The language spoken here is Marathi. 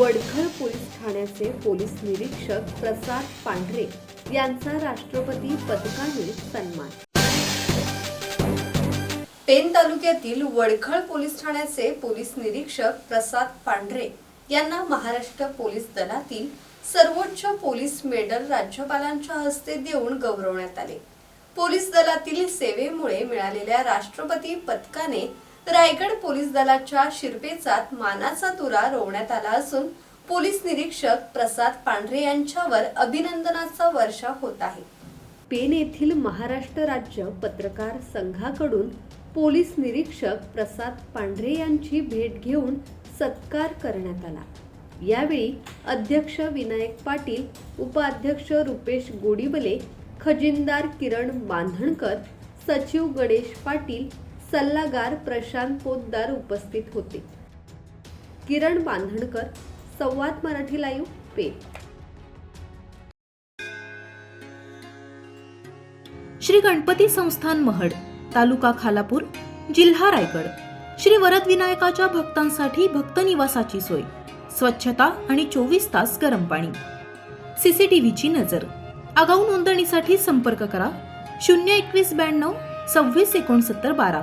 वडखळ पोलीस ठाण्याचे पोलीस निरीक्षक प्रसाद पांढरे यांचा राष्ट्रपती पदकाने सन्मान. पेन तालुक्यातील वडखळ पोलीस ठाण्याचे पोलीस निरीक्षक प्रसाद पांढरे यांना महाराष्ट्र पोलीस दलातील सर्वोच्च पोलीस मेडल राज्यपालांच्या हस्ते देऊन गौरवण्यात आले. पोलीस दलातील सेवेमुळे मिळालेल्या राष्ट्रपती पदकाने रायगड पोलीस दलाच्या शिरपेचात मानाचा तुरा रोवण्यात आला असून पोलीस निरीक्षक प्रसाद पांढरे यांच्यावर अभिनंदनाचा वर्षा होत आहे. पेन येथील महाराष्ट्र राज्य पत्रकार संघाकडून पोलीस निरीक्षक प्रसाद पांढरे यांची भेट घेऊन सत्कार करण्यात आला. यावेळी अध्यक्ष विनायक पाटील उपाध्यक्ष रुपेश गोडीबले खजिनदार किरण बांधणकर सचिव गणेश पाटील सल्लागार प्रशांत पोतदार उपस्थित होते. किरण बांधणकर संवाद मराठी लाईव्ह पे श्री गणपती संस्थान महड तालुका खालापूर जिल्हा रायगड. श्री वरद विनायकाच्या भक्तांसाठी भक्त निवासाची सोय स्वच्छता आणि चोवीस तास गरम पाणी. सीसीटीव्हीची नजर. आगाऊ नोंदणीसाठी संपर्क करा शून्य एकवीस ब्याण्णव सव्वीस एकोणसत्तर बारा.